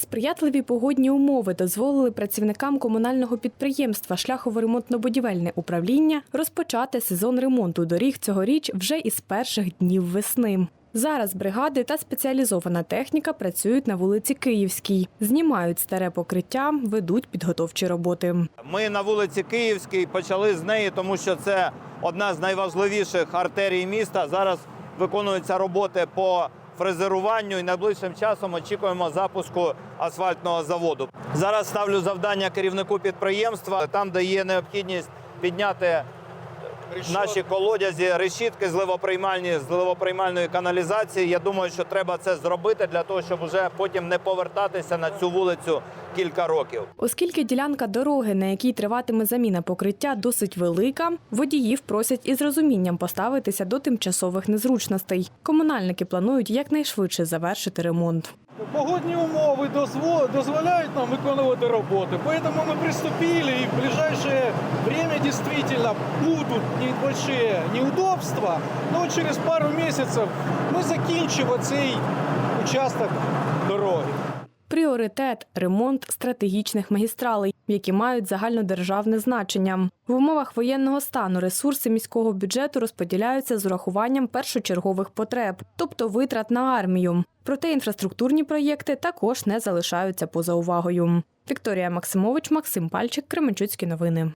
Сприятливі погодні умови дозволили працівникам комунального підприємства Шляхово-ремонтно-будівельне управління розпочати сезон ремонту доріг цьогоріч вже із перших днів весни. Зараз бригади та спеціалізована техніка працюють на вулиці Київській, знімають старе покриття, ведуть підготовчі роботи. Ми на вулиці Київській почали з неї, тому що це одна з найважливіших артерій міста. Зараз виконуються роботи по фрезеруванню і найближчим часом очікуємо запуску асфальтного заводу. Зараз ставлю завдання керівнику підприємства, там, де є необхідність підняти наші колодязі, решітки зливоприймальні, зливоприймальної каналізації. Я думаю, що треба це зробити для того, щоб вже потім не повертатися на цю вулицю кілька років. Оскільки ділянка дороги, на якій триватиме заміна покриття, досить велика, водіїв просять із розумінням поставитися до тимчасових незручностей. Комунальники планують якнайшвидше завершити ремонт. Погодні умови дозволяють нам виконувати роботи. Поэтому мы приступили и в ближайшее время действительно будут небольшие неудобства, но через пару месяцев ми закінчимо цей участок дороги. Пріоритет ремонт стратегічних магістралей, які мають загальнодержавне значення. В умовах воєнного стану ресурси міського бюджету розподіляються з урахуванням першочергових потреб, тобто витрат на армію. Проте інфраструктурні проєкти також не залишаються поза увагою. Вікторія Максимович, Максим Пальчик, Кременчуцькі новини.